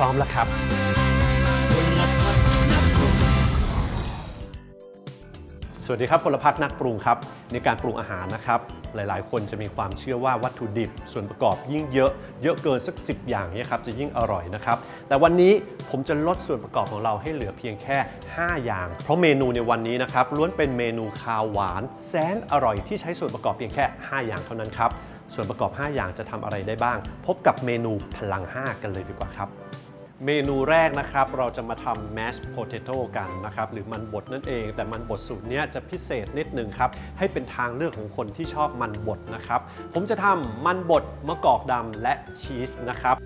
ร้อมแล้วครับ สวัสดีครับพลพัฒน์นักปรุงครับ ในการปรุงอาหารนะครับ หลายๆ คนจะมีความเชื่อว่าวัตถุดิบ ส่วนประกอบยิ่งเยอะเยอะเกินสัก 10 อย่างเนี่ยครับจะยิ่งอร่อยนะครับ แต่วันนี้ผมจะลดส่วนประกอบของเราให้เหลือเพียงแค่ 5 อย่าง เพราะเมนูในวันนี้นะครับล้วนเป็นเมนูคาวหวาน แสนอร่อยที่ใช้ส่วนประกอบเพียงแค่ 5 อย่างเท่านั้นครับส่วนประกอบ 5 อย่างจะทำอะไรได้บ้าง พบกับเมนูพลัง 5 กันเลยดีกว่าครับ เมนูแรกนะครับ เราจะมาทำ mashed potato กันนะครับ หรือมันบดนั่นเอง แต่มันบดสูตรนี้จะพิเศษนิดหนึ่งครับ ให้เป็นทางเลือกของคนที่ชอบมันบดนะครับ ผมจะทำมันบดมะกอกดำและชีสนะครับ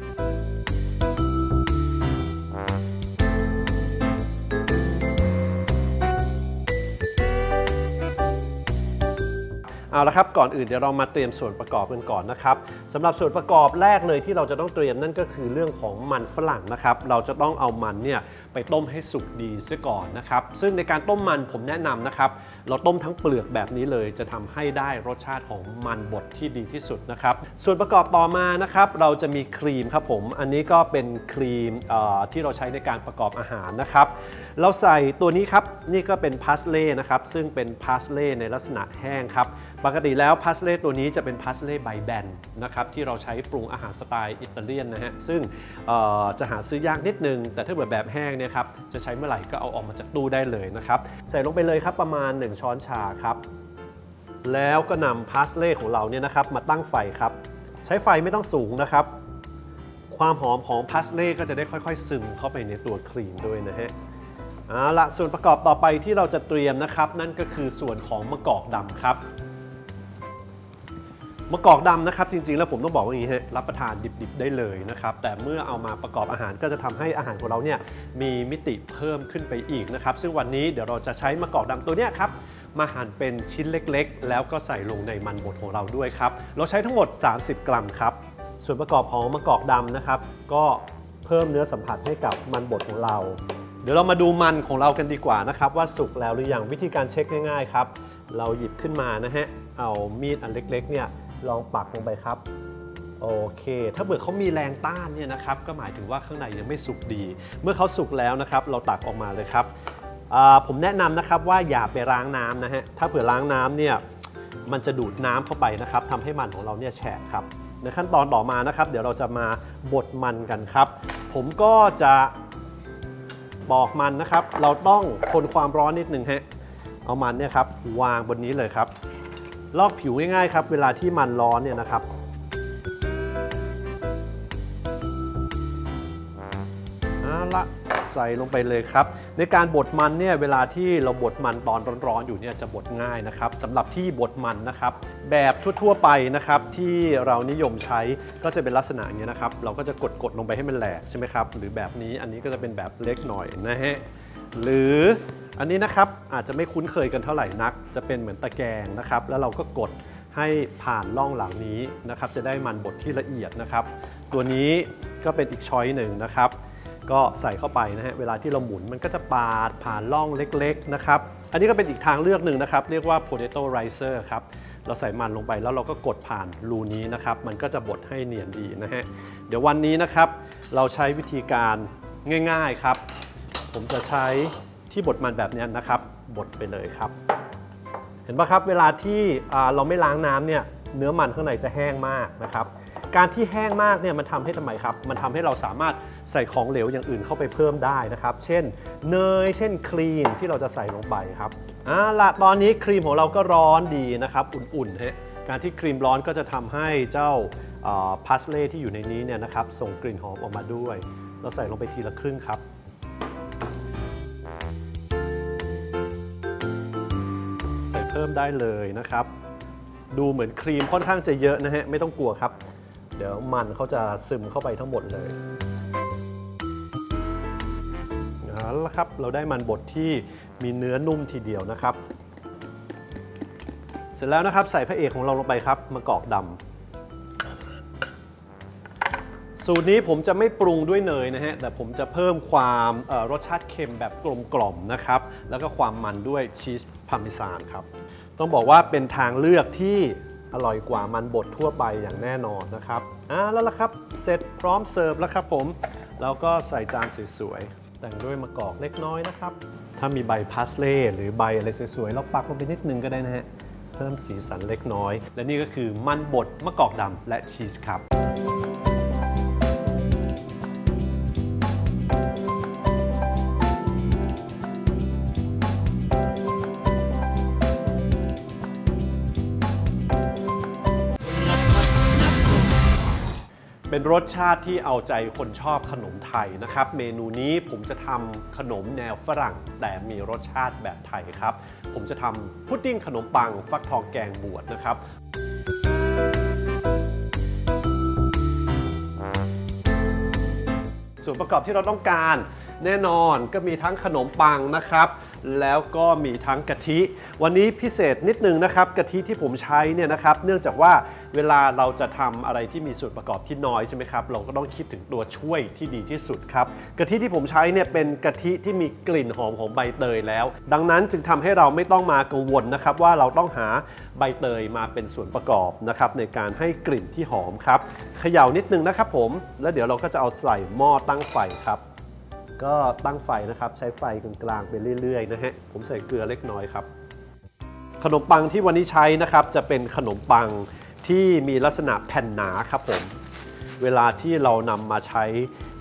เอาละครับก่อนอื่นเดี๋ยวเรามาเตรียมส่วนประกอบกันก่อนนะครับสำหรับส่วนประกอบแรกเลยที่เราจะต้องเตรียมนั่นก็คือเรื่องของมันฝรั่งนะครับเราจะต้องเอามันเนี่ยไปต้มให้สุกดีซะก่อนนะครับซึ่งในการต้มมันผมแนะนำนะครับเราต้มทั้งเปลือกแบบนี้เลยจะทำให้ได้รสชาติของมันบดที่ดีที่สุดนะครับส่วนประกอบต่อมานะครับเราจะมีครีมครับผมอันนี้ก็เป็นครีมที่เราใช้ในการประกอบอาหารนะครับ เราใส่ตัวนี้ครับ นี่ก็เป็นพาสเล่นะครับ ซึ่งเป็นพาสเล่ในลักษณะแห้งครับ ปกติแล้วพาสเล่ตัวนี้จะเป็นพาสเล่ใบแบนนะครับที่เราใช้ปรุงอาหารสไตล์อิตาเลียนนะฮะ ซึ่งจะหาซื้อยากนิดนึง แต่ถ้าเกิดแบบแห้งเนี่ยครับ จะใช้เมื่อไหร่ก็เอาออกมาจากตู้ได้เลยนะครับ ใส่ลงไปเลยครับประมาณ 1 ช้อนชาครับ แล้วก็นำพาสเล่ของเราเนี่ยนะครับมาตั้งไฟครับ ใช้ไฟไม่ต้องสูงนะครับความหอมของพาสเล่ก็จะได้ค่อยๆ ซึมเข้าไปในตัวครีมด้วยนะฮะ เอาละส่วนประกอบต่อไปที่เราจะเตรียมนะครับ นั่นก็คือส่วนของมะกอกดำครับมะกอกดำนะครับจริงๆ แล้วผมต้องบอกว่าอย่างนี้ฮะรับประทานดิบๆได้เลยนะครับแต่เมื่อเอามาประกอบอาหารก็จะทำให้อาหารของเราเนี่ยมีมิติเพิ่มขึ้นไปอีกนะครับซึ่งวันนี้เดี๋ยวเราจะใช้มะกอกดำตัวเนี้ยครับมาหั่นเป็นชิ้นเล็กๆ แล้วก็ใส่ลงในมันบดของเราด้วยครับเราใช้ทั้งหมด 30 กรัมครับส่วนประกอบของมะกอกดำนะครับก็เพิ่มเนื้อสัมผัสให้กับมันบดของเรา เดี๋ยวเรามาดูมันของเรากันดีกว่านะครับ ว่าสุกแล้วหรือยังวิธีการเช็คง่ายๆครับ เราหยิบขึ้นมานะฮะเอามีดอันเล็กๆเนี่ยลองปักลงไปครับโอเค ถ้าเบื่อเขามีแรงต้านเนี่ยนะครับก็หมายถึงว่าข้างในยังไม่สุกดี เมื่อเขาสุกแล้วนะครับ เราตักออกมาเลยครับผมแนะนำนะครับว่าอย่าไปล้างน้ำนะฮะถ้าเผื่อล้างน้ำเนี่ยมันจะดูดน้ำเข้าไปนะครับทำให้มันของเราเนี่ยแฉะครับในขั้นตอนต่อมานะครับ เดี๋ยวเราจะมาบดมันกันครับ ผมก็จะ ปอกมันนะครับ เราต้องทนความร้อนนิดนึงฮะเอามันเนี่ยครับวางบนนี้เลยครับ ลอกผิวง่ายๆครับเวลาที่มันร้อนเนี่ยนะครับเอาละใส่ลงไปเลยครับ ในการบดมันเนี่ยเวลาที่เราบดมันตอนร้อนๆอยู่เนี่ยจะบดง่ายนะครับสำหรับที่บดมันนะครับ แบบทั่วๆไปนะครับที่เรานิยมใช้ก็จะเป็นลักษณะอย่างนี้ยนะครับ เราก็จะกดๆลงไปให้มันแหลกใช่ไหมครับหรือแบบนี้อันนี้ก็จะเป็นแบบเล็กหน่อยนะฮะหรืออันนี้นะครับอาจจะไม่คุ้นเคยกันเท่าไหร่นัก จะเป็นเหมือนตะแกรงนะครับ แล้วเราก็กดให้ผ่านร่องหลังนี้นะครับ จะได้มันบดที่ละเอียดนะครับ ตัวนี้ก็เป็นอีกช้อยหนึ่งนะครับ ก็ใส่เข้าไปนะฮะเวลาที่เราหมุนมันก็จะปาดผ่านร่องเล็กๆนะครับอันนี้ก็เป็นอีกทางเลือกหนึ่งนะครับ เรียกว่า potato ricer ครับเราใส่มันลงไปแล้วเราก็กดผ่านรูนี้นะครับ มันก็จะบดให้เนียนดีนะฮะเดี๋ยววันนี้นะครับ เราใช้วิธีการง่าย ๆครับ ผมจะใช้ที่บดมันแบบนี้นะครับบดไปเลยครับ เห็นปะครับเวลาที่เราไม่ล้างน้ำเนี่ยเนื้อมันข้างในจะแห้งมากนะครับ การที่แห้งมากเนี่ยมันทำให้ทำไมครับ มันทำให้เราสามารถใส่ของเหลวอย่างอื่นเข้าไปเพิ่มได้นะครับ เช่น เนย เช่นครีมที่เราจะใส่ลงไปครับอ่าละตอนนี้ครีมของเราก็ร้อนดีนะครับ อุ่นๆฮะการที่ครีมร้อนก็จะทำให้เจ้าพาสเล่ที่อยู่ในนี้เนี่ยนะครับส่งกลิ่นหอมออกมาด้วย เราใส่ลงไปทีละครึ่งครับ ใส่เพิ่มได้เลยนะครับ ดูเหมือนครีมค่อนข้างจะเยอะนะฮะ ไม่ต้องกลัวครับ เดี๋ยวมันเขาจะซึมเข้าไปทั้งหมดเลยเอาละครับเราได้มันบดที่มีเนื้อนุ่มทีเดียวนะครับ เสร็จแล้วนะครับใส่พระเอกของเราลงไปครับมะกอกดำสูตรนี้ผมจะไม่ปรุงด้วยเนยนะฮะแต่ผมจะเพิ่มความรสชาติเค็มแบบกลมกล่อมนะครับ แล้วก็ความมันด้วยชีสพาร์เมซานครับ ต้องบอกว่าเป็นทางเลือกที่ อร่อยกว่ามันบดทั่วไปอย่างแน่นอนนะครับอ่าแล้วล่ะครับ เสร็จพร้อมเสิร์ฟแล้วครับผม แล้วก็ใส่จานสวยๆ แต่งด้วยมะกอกเล็กน้อยนะครับ ถ้ามีใบพาสเล่หรือใบอะไรสวยๆ เราปักลงไปนิดนึงก็ได้นะฮะ เพิ่มสีสันเล็กน้อย และนี่ก็คือมันบดมะกอกดำและชีสครับ เป็นรสชาติที่เอาใจคนชอบขนมไทยนะครับ เมนูนี้ผมจะทำขนมแนวฝรั่ง แต่มีรสชาติแบบไทยครับ ผมจะทำพุดดิ้งขนมปัง ฟักทองแกงบวชนะครับส่วนประกอบที่เราต้องการแน่นอนก็มีทั้งขนมปังนะครับ แล้วก็มีทั้งกะทิ วันนี้พิเศษนิดนึงนะครับกะทิที่ผมใช้เนี่ยนะครับ เนื่องจากว่า เวลาเราจะทำอะไรที่มีส่วนประกอบที่น้อยใช่ไหมครับเราก็ต้องคิดถึงตัวช่วยที่ดีที่สุดครับกะทิที่ผมใช้เนี่ยเป็นกะทิที่มีกลิ่นหอมของใบเตยแล้ว ดังนั้นจึงทำให้เราไม่ต้องมากังวลนะครับว่าเราต้องหาใบเตยมาเป็นส่วนประกอบนะครับในการให้กลิ่นที่หอมครับเขย่านิดนึงนะครับผมแล้วเดี๋ยวเราก็จะเอาใส่หม้อตั้งไฟครับก็ตั้งไฟนะครับใช้ไฟกลางๆไปเรื่อยๆนะฮะผมใส่เกลือเล็กน้อยครับ ขนมปังที่วันนี้ใช้นะครับจะเป็นขนมปัง ที่มีลักษณะแผ่นหนาครับผม เวลาที่เรานำมาใช้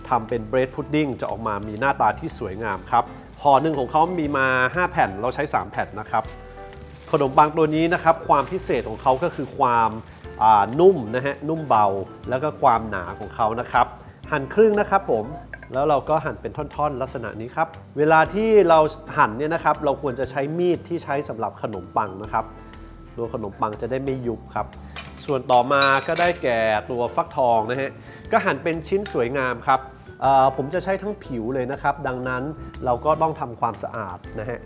ทำเป็นเบรดพุดดิ้งจะออกมามีหน้าตาที่สวยงามครับห่อหนึ่งของเขามีมา 5 แผ่นเราใช้ 3 แผ่นนะครับขนมปังตัวนี้นะครับความพิเศษของเขาก็คือความนุ่มนะฮะนุ่มเบาแล้วก็ความหนาของเขานะครับ หั่นครึ่งนะครับผมแล้วเราก็หั่นเป็นท่อนๆ ลักษณะนี้ครับ เวลาที่เราหั่นเนี่ยนะครับ เราควรจะใช้มีดที่ใช้สำหรับขนมปังนะครับตัวขนมปังจะได้ไม่ยุบครับ ส่วนต่อมาก็ได้แก่ตัวฟักทองนะฮะ ก็หั่นเป็นชิ้นสวยงามครับ ผมจะใช้ทั้งผิวเลยนะครับ ดังนั้นเราก็ต้องทำความสะอาดนะฮะ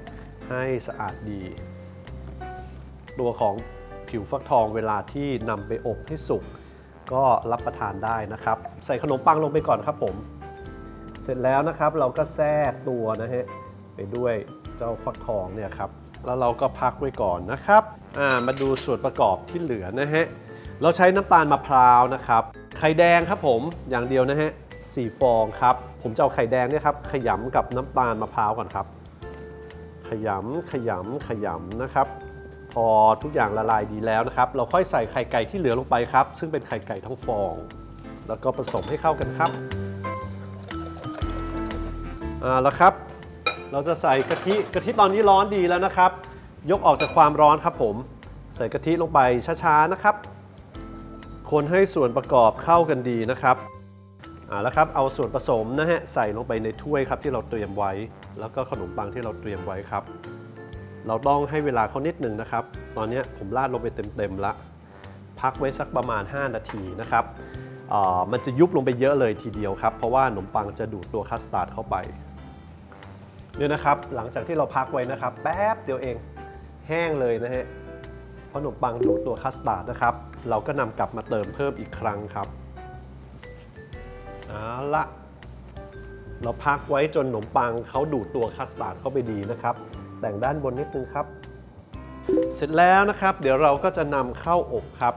ให้สะอาดดี ตัวของผิวฟักทองเวลาที่นำไปอบให้สุก ก็รับประทานได้นะครับ ใส่ขนมปังลงไปก่อนครับผม เสร็จแล้วนะครับเราก็แทรกตัวนะฮะไปด้วยเจ้าฟักทองเนี่ยครับแล้วเราก็พักไว้ก่อนนะครับ อ่า มาดูส่วนประกอบที่เหลือนะฮะ เราใช้น้ำตาลมะพร้าวนะครับ ไข่แดงครับผมอย่างเดียวนะฮะสี่ฟองครับ ผมจะเอาไข่แดงเนี่ยครับขยำกับน้ำตาลมะพร้าวก่อนครับ ขยำขยำขยำนะครับ พอทุกอย่างละลายดีแล้วนะครับ เราค่อยใส่ไข่ไก่ที่เหลือลงไปครับ ซึ่งเป็นไข่ไก่ทั้งฟอง แล้วก็ผสมให้เข้ากันครับอ่าแล้วครับ เราจะใส่กะทิกะทิตอนนี้ร้อนดีแล้วนะครับ ยกออกจากความร้อนครับผม ใส่กะทิลงไปช้าๆนะครับ คนให้ส่วนประกอบเข้ากันดีนะครับอ่าแล้วครับเอาส่วนผสมนะฮะใส่ลงไปในถ้วยครับที่เราเตรียมไว้ แล้วก็ขนมปังที่เราเตรียมไว้ครับ เราต้องให้เวลาเขานิดหนึ่งนะครับ ตอนนี้ผมราดลงไปเต็มๆละพักไว้สักประมาณ 5 นาทีนะครับอ่ามันจะยุบลงไปเยอะเลยทีเดียวครับ เพราะว่าขนมปังจะดูดตัวคัสตาร์ดเข้าไปเนี่ยนะครับหลังจากที่เราพักไว้นะครับ แป๊บเดียวเองแห้งเลยนะฮะ ราะขนมปังดูดตัวคัสตาร์ดนะครับ เราก็นำกลับมาเติมเพิ่มอีกครั้งครับเอาละเราพักไว้จนขนมปังเขาดูดตัวคัสตาร์ดเข้าไปดีนะครับ แต่งด้านบนนิดนึงครับ เสร็จแล้วนะครับ เดี๋ยวเราก็จะนำเข้าอบครับ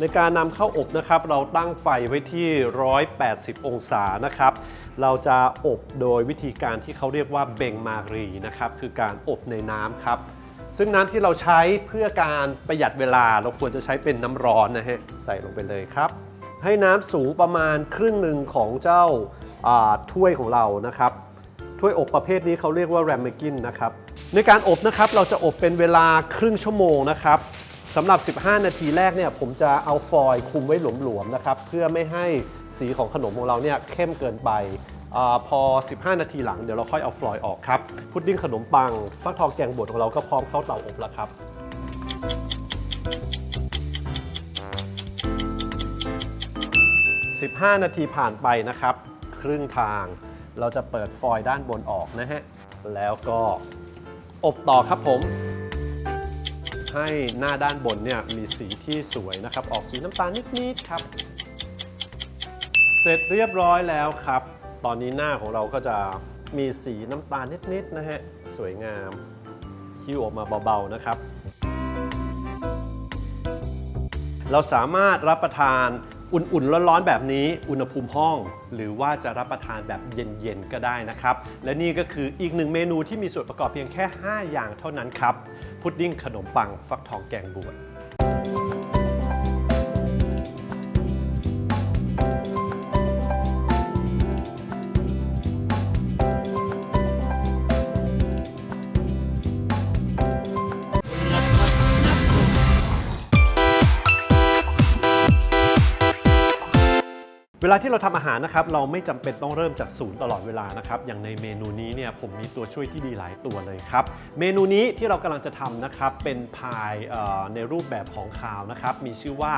ในการนำเข้าอบนะครับ เราตั้งไฟไว้ที่ 180 องศานะครับเราจะอบโดยวิธีการที่เขาเรียกว่าเบงมารีนะครับ คือการอบในน้ำครับ ซึ่งน้ำที่เราใช้เพื่อการประหยัดเวลาเราควรจะใช้เป็นน้ำร้อนนะฮะใส่ลงไปเลยครับ ให้น้ำสูงประมาณครึ่งหนึ่งของเจ้าถ้วยของเรานะครับถ้วยอบประเภทนี้เขาเรียกว่าแรมเมกินนะครับในการอบนะครับเราจะอบเป็นเวลาครึ่งชั่วโมงนะครับสำหรับ 15 นาทีแรกเนี่ยผมจะเอาฟอยล์คุมไว้หลวมๆนะครับเพื่อไม่ให้สีของขนมของเราเนี่ยเข้มเกินไป อพอ 15 นาทีหลังเดี๋ยวเราค่อยเอาฟอยล์ออกครับ พุดดิ้งขนมปังฟักทองแกงบดของเราก็พร้อมเข้าเตาอบแล้วครับ15 นาทีผ่านไปนะครับ ครึ่งทางเราจะเปิดฟอยล์ด้านบนออกนะฮะ แล้วก็อบต่อครับผม ให้หน้าด้านบนเนี่ยมีสีที่สวยนะครับ ออกสีน้ำตาลนิด ๆ ครับ เสร็จเรียบร้อยแล้วครับ ตอนนี้หน้าของเราก็จะมีสีน้ำตาลนิดๆนะฮะ สวยงามคิ้วออกมาเบาๆนะครับ เราสามารถรับประทานอุ่นๆ ร้อนๆ แบบนี้อุณหภูมิห้อง หรือว่าจะรับประทานแบบเย็นๆ ก็ได้นะครับ และนี่ก็คืออีกหนึ่งเมนูที่มีส่วนประกอบเพียงแค่ 5 อย่างเท่านั้นครับ พุดดิ้งขนมปังฟักทองแกงบวช ลาที่เราทำอาหารนะครับเราไม่จำเป็นต้องเริ่มจากศูนย์ตลอดเวลานะครับอย่างในเมนูนี้เนี่ยผมมีตัวช่วยที่ดีหลายตัวเลยครับเมนูนี้ที่เรากำลังจะทำนะครับเป็นพายในรูปแบบของคาวนะครับมีชื่อว่า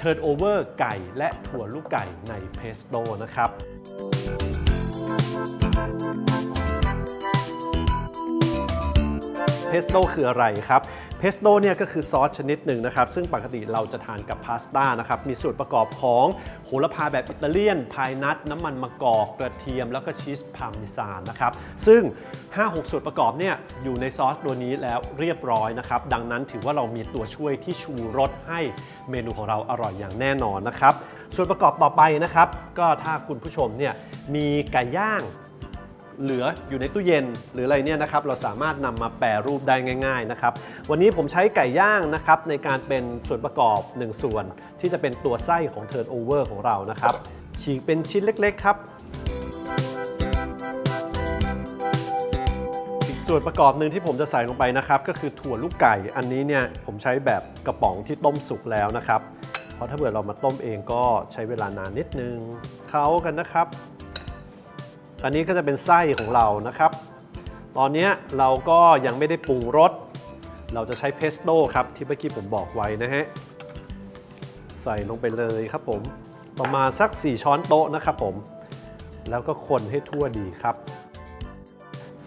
Turn Over ไก่และถั่วลูกไก่ในเพสโต้นะครับเพสโต้คืออะไรครับ เพสโต้เนี่ยก็คือซอสชนิดหนึ่งนะครับ ซึ่งปกติเราจะทานกับพาสต้านะครับ มีส่วนประกอบของโหระพาแบบอิตาเลียน พายนัทน้ำมันมะกอกกระเทียม แล้วก็ชีสพาร์เมิซานนะครับ ซึ่ง 5-6 ส่วนประกอบเนี่ยอยู่ในซอสตัวนี้แล้วเรียบร้อยนะครับ ดังนั้นถือว่าเรามีตัวช่วยที่ชูรสให้เมนูของเราอร่อยอย่างแน่นอนนะครับ ส่วนประกอบต่อไปนะครับ ก็ถ้าคุณผู้ชมเนี่ยมีไก่ย่าง เหลืออยู่ในตู้เย็น หรืออะไรเนี่ยนะครับเราสามารถนำมาแปรรูปได้ง่าย ๆนะครับ วันนี้ผมใช้ไก่ย่างนะครับในการเป็นส่วนประกอบ 1 ส่วน ที่จะเป็นตัวไส้ของ Turn Over ของเรานะครับฉีกเป็นชิ้นเล็กๆครับส่วนประกอบหนึ่งที่ผมจะใส่ลงไปนะครับก็คือถั่วลูกไก่อันนี้เนี่ยผมใช้แบบกระป๋องที่ต้มสุกแล้วนะครับ เพราะถ้าเกิดเรามาต้มเองก็ใช้เวลานานนิดนึงเข้ากันนะครับ อันนี้ก็จะเป็นไส้ของเรานะครับ ตอนนี้เราก็ยังไม่ได้ปรุงรส เราจะใช้เพสโต้ครับที่เมื่อกี้ผมบอกไว้นะฮะ ใส่ลงไปเลยครับผม ประมาณสัก 4 ช้อนโต๊ะนะครับผม แล้วก็คนให้ทั่วดีครับ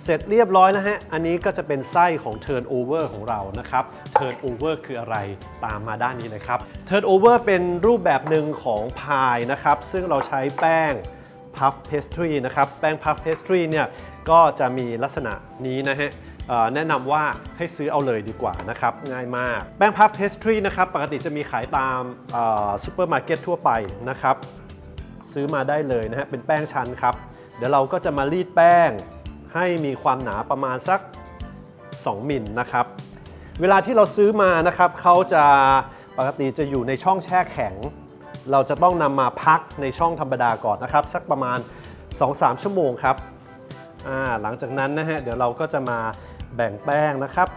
เสร็จเรียบร้อยนะฮะ อันนี้ก็จะเป็นไส้ของ Turn Over ของเรานะครับ Turn Over คืออะไร ตามมาด้านนี้เลยครับ Turn Over เป็นรูปแบบหนึ่งของพายนะครับ ซึ่งเราใช้แป้ง Puff Pastry นะครับแป้ง Puff Pastry เนี่ยก็จะมีลักษณะนี้นะฮะแนะนำว่าให้ซื้อเอาเลยดีกว่านะครับง่ายมาก แป้ง Puff Pastry นะครับปกติจะมีขายตามซูเปอร์มาร์เก็ตทั่วไปนะครับซื้อมาได้เลยนะฮะเป็นแป้งชั้นครับ เดี๋ยวเราก็จะมารีดแป้งให้มีความหนาประมาณสัก 2มิลนะครับเวลาที่เราซื้อมานะครับเขาจะปกติจะอยู่ในช่องแช่แข็ง เราจะต้องนำมาพักในช่องธรรมดาก่อนนะครับ สักประมาณ 2-3 ชั่วโมงครับหลังจากนั้นนะฮะเดี๋ยวเราก็จะมาแบ่งแป้งนะครับ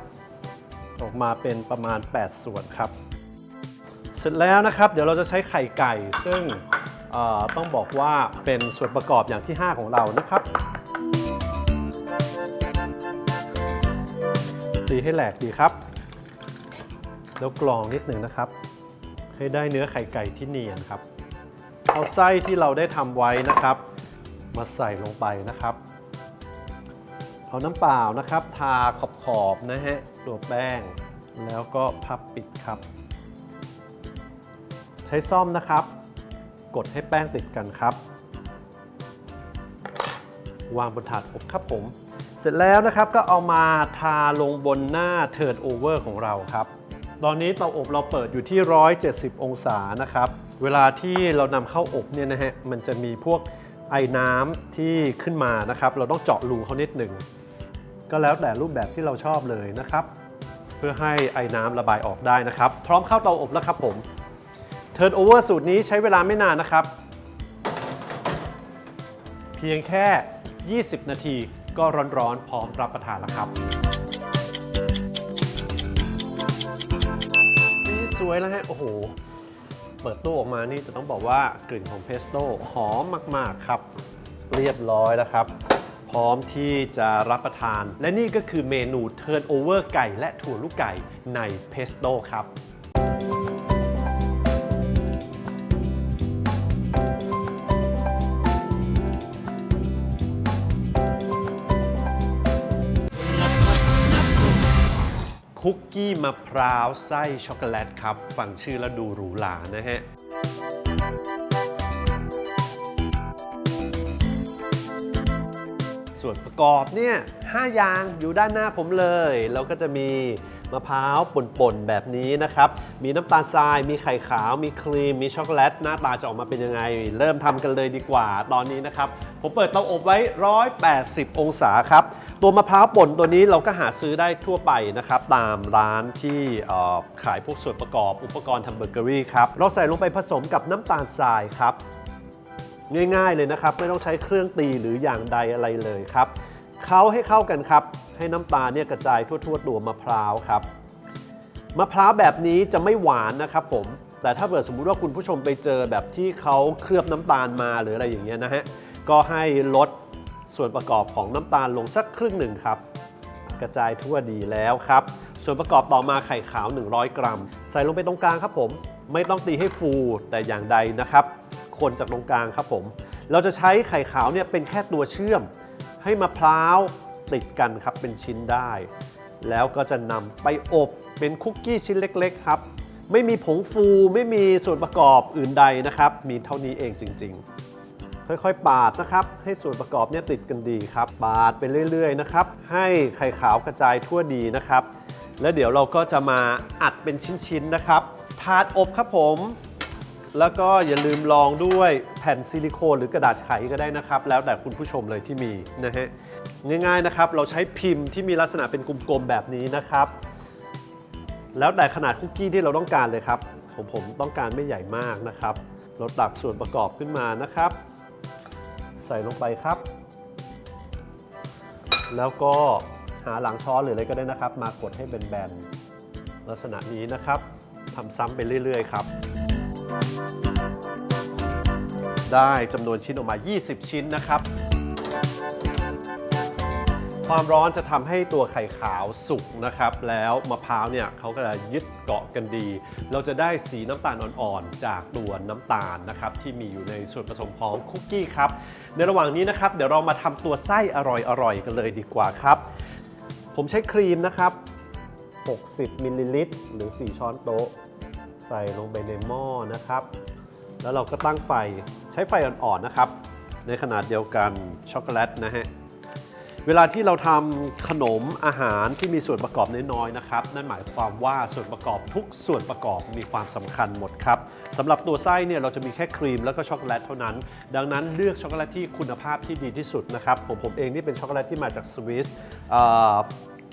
ออกมาเป็นประมาณ 8 ส่วนครับ เสร็จแล้วนะครับ เดี๋ยวเราจะใช้ไข่ไก่ ซึ่งต้องบอกว่าเป็นส่วนประกอบอย่างที่ 5 ของเรานะครับตีให้แหลกดีครับ แล้วกรองนิดหนึ่งนะครับ ให้ได้เนื้อไข่ไก่ที่เนียนครับ เอาไส้ที่เราได้ทำไว้นะครับ มาใส่ลงไปนะครับ เอาน้ำเปล่านะครับ ทาขอบขอบๆนะฮะตัวแป้ง แล้วก็พับปิดครับ ใช้ซ่อมนะครับ กดให้แป้งติดกันครับ วางบนถาดอบครับผม เสร็จแล้วนะครับก็เอามาทาลงบนหน้า Turn Over ของเราครับ ตอนนี้เตาอบเราเปิดอยู่ที่ 170 องศานะครับ เวลาที่เรานำเข้าอบเนี่ยนะฮะ มันจะมีพวกไอ้น้ำที่ขึ้นมานะครับ เราต้องเจาะรูเขานิดหนึ่ง ก็แล้วแต่รูปแบบที่เราชอบเลยนะครับ เพื่อให้ไอ้น้ำระบายออกได้นะครับ พร้อมเข้าเตาอบแล้วครับผม Turn Over สูตรนี้ใช้เวลาไม่นานนะครับ เพียงแค่ 20 นาทีก็ร้อนๆ พร้อมรับประทานแล้วครับ สวยแล้วฮะ โอ้โห เปิดตู้ออกมานี่จะต้องบอกว่ากลิ่นของเพสโต้หอมมาก ๆ ครับ เรียบร้อยแล้วครับ พร้อมที่จะรับประทาน และนี่ก็คือเมนู Turn Over ไก่และถั่วลูกไก่ในเพสโต้ครับ คุกกี้มะพร้าวไส้ช็อกโกแลตครับ ฟังชื่อแล้วดูหรูหรานะฮะส่วนประกอบเนี่ย5อย่างอยู่ด้านหน้าผมเลยแล้วก็จะมีมะพร้าวป่นๆ แบบนี้นะครับ มีน้ำตาลทราย มีไข่ขาว มีครีม มีช็อกโกแลต หน้าตาจะออกมาเป็นยังไง เริ่มทำกันเลยดีกว่า ตอนนี้นะครับ ผมเปิดเตาอบไว้ 180 องศาครับ ตัวมะพร้าวป่นตัวนี้เราก็หาซื้อได้ทั่วไปนะครับ ตามร้านที่ขายพวกส่วนประกอบอุปกรณ์ทำเบเกอรี่ครับเราใส่ลงไปผสมกับน้ำตาลทรายครับ ง่ายๆเลยนะครับ ไม่ต้องใช้เครื่องตีหรืออย่างใดอะไรเลยครับเขาให้เข้ากันครับ ให้น้ำตาลเนี่ยกระจายทั่วๆตัวมะพร้าวครับมะพร้าวแบบนี้จะไม่หวานนะครับผมแต่ถ้าเกิดสมมุติว่าคุณผู้ชมไปเจอแบบที่เขาเคลือบน้ำตาลมาหรืออะไรอย่างเงี้ยนะฮะก็ให้ลด ส่วนประกอบของน้ำตาลลงสักครึ่งหนึ่งครับ กระจายทั่วดีแล้วครับ ส่วนประกอบต่อมาไข่ขาว 100 กรัม ใส่ลงไปตรงกลางครับผม ไม่ต้องตีให้ฟูแต่อย่างใดนะครับ คนจากตรงกลางครับผม เราจะใช้ไข่ขาวเนี่ยเป็นแค่ตัวเชื่อม ให้มะพร้าวติดกันครับเป็นชิ้นได้ แล้วก็จะนำไปอบเป็นคุกกี้ชิ้นเล็ก ๆ ครับ ไม่มีผงฟูไม่มีส่วนประกอบอื่นใดนะครับ มีเท่านี้เองจริง ๆ ค่อยๆ ปาดนะครับ ให้ส่วนประกอบเนี่ยติดกันดีครับ ปาดไปเรื่อยๆนะครับ ให้ไข่ขาวกระจายทั่วดีนะครับ แล้วเดี๋ยวเราก็จะมาอัดเป็นชิ้นๆนะครับ ถาดอบครับผม แล้วก็อย่าลืมลองด้วยแผ่นซิลิโคนหรือกระดาษไขก็ได้นะครับ แล้วแต่คุณผู้ชมเลยที่มีนะฮะ ง่ายๆนะครับ เราใช้พิมพ์ที่มีลักษณะเป็นกลมๆแบบนี้นะครับ แล้วแต่ขนาดคุกกี้ที่เราต้องการเลยครับผมผมต้องการไม่ใหญ่มากนะครับ เราตักส่วนประกอบขึ้นมานะครับ ใส่ลงไปครับ แล้วก็หาหลังช้อนหรืออะไรก็ได้นะครับ มากดให้เป็นแบนๆลักษณะนี้นะครับทำซ้ำไปเรื่อย ๆ ครับ ได้จำนวนชิ้นออกมา 20 ชิ้นนะครับ ความร้อนจะทำให้ตัวไข่ขาวสุกนะครับ แล้วมะพร้าวเนี่ยเขาก็จะยึดเกาะกันดี เราจะได้สีน้ำตาลอ่อนๆ จากตัวน้ำตาลนะครับที่มีอยู่ในส่วนผสมของคุกกี้ครับ ในระหว่างนี้นะครับ เดี๋ยวเรามาทำตัวไส้อร่อยๆ กันเลยดีกว่าครับ ผมใช้ครีมนะครับ 60มิลลิลิตรหรือ 4 ช้อนโต๊ะ ใส่ลงไปในหม้อนะครับ แล้วเราก็ตั้งไฟใช้ไฟอ่อนๆนะครับ ในขนาดเดียวกันช็อกโกแลตนะฮะ เวลาที่เราทำขนมอาหารที่มีส่วนประกอบน้อยๆนะครับ นั่นหมายความว่าส่วนประกอบทุกส่วนประกอบมีความสำคัญหมดครับสำหรับตัวไส้เนี่ยเราจะมีแค่ครีมแล้วก็ช็อกโกแลตเท่านั้น ดังนั้นเลือกช็อกโกแลตที่คุณภาพที่ดีที่สุดนะครับผมผมเองนี่เป็นช็อกโกแลตที่มาจากสวิส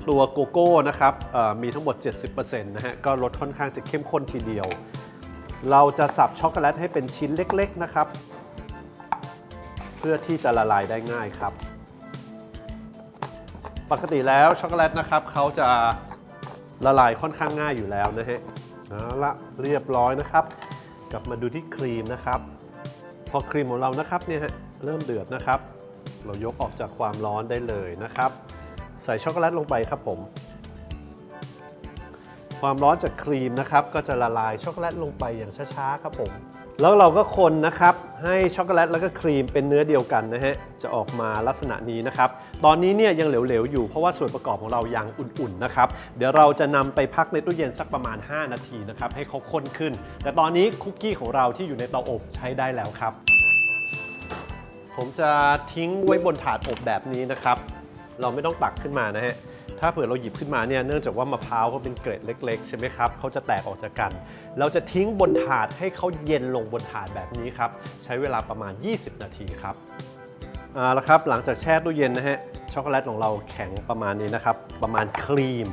ตัวโกโก้นะครับมีทั้งหมด 70%นะฮะก็รสค่อนข้างจะเข้มข้นทีเดียว เราจะสับช็อกโกแลตให้เป็นชิ้นเล็กๆนะครับ เพื่อที่จะละลายได้ง่ายครับ ปกติแล้วช็อกโกแลตนะครับเขาจะละลายค่อนข้างง่ายอยู่แล้วนะฮะเอาละเรียบร้อยนะครับ กลับมาดูที่ครีมนะครับ พอครีมของเรานะครับเนี่ยฮะเริ่มเดือดนะครับ เรายกออกจากความร้อนได้เลยนะครับ ใส่ช็อกโกแลตลงไปครับผม ความร้อนจากครีมนะครับ ก็จะละลายช็อกโกแลตลงไปอย่างช้าๆครับผม แล้วเราก็คนนะครับให้ช็อกโกแลตแล้วก็ครีมเป็นเนื้อเดียวกันนะฮะจะออกมาลักษณะนี้นะครับ ตอนนี้เนี่ยยังเหลวๆอยู่เพราะว่าส่วนประกอบของเรายังอุ่นๆนะครับ เดี๋ยวเราจะนำไปพักในตู้เย็นสักประมาณ 5 นาทีนะครับให้เขาข้นขึ้น แต่ตอนนี้คุกกี้ของเราที่อยู่ในเตาอบใช้ได้แล้วครับ ผมจะทิ้งไว้บนถาดอบแบบนี้นะครับ เราไม่ต้องตักขึ้นมานะฮะ ถ้าเผื่อเราหยิบขึ้นมาเนี่ยเนื่องจากว่ามะพร้าวเขาเป็นเกล็ดเล็กๆใช่ไหมครับเขาจะแตกออกจากกัน เราจะทิ้งบนถาดให้เขาเย็นลงบนถาดแบบนี้ครับใช้เวลาประมาณ 20 นาทีครับเอาละครับหลังจากแช่ตู้เย็นนะฮะช็อกโกแลตของเราแข็งประมาณนี้นะครับ ประมาณครีม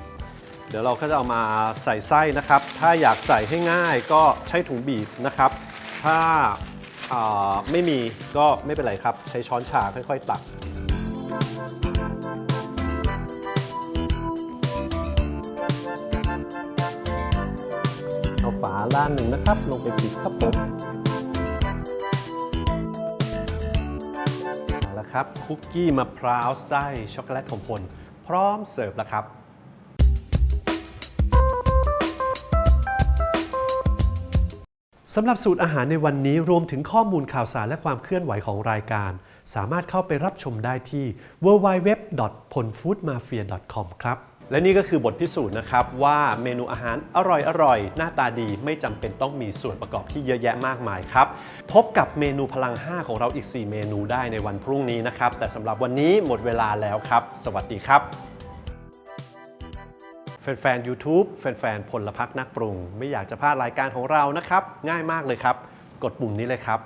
เดี๋ยวเราก็จะเอามาใส่ไส้นะครับ ถ้าอยากใส่ให้ง่ายก็ใช้ถุงบีบนะครับ ถ้าาไม่มีก็ไม่เป็นไรครับ ใช้ช้อนชาค่อยๆ ตัก ด้านหนึ่งนะครับ ลงไปปิดครับผมเอาละครับคุกกี้มะพร้าวไส้ช็อกโกแลตของพลพร้อมเสิร์ฟแล้วครับสำหรับสูตรอาหารในวันนี้รวมถึงข้อมูลข่าวสารและความเคลื่อนไหวของรายการ สามารถเข้าไปรับชมได้ที่ www.ponfoodmafia.com ครับ และนี่ก็คือบทพิสูจน์นะครับว่าเมนูอาหารอร่อยๆหน้าตาดีไม่จำเป็นต้องมีส่วนประกอบที่เยอะแยะมากมายครับ พบกับเมนูพลัง 5 ของเราอีก 4 เมนูได้ในวันพรุ่งนี้นะครับ แต่สำหรับวันนี้หมดเวลาแล้วครับ สวัสดีครับแฟนๆ YouTube แฟนๆ พลพักนักปรุง ไม่อยากจะพลาดรายการของเรานะครับ ง่ายมากเลยครับ กดปุ่มนี้เลยครับ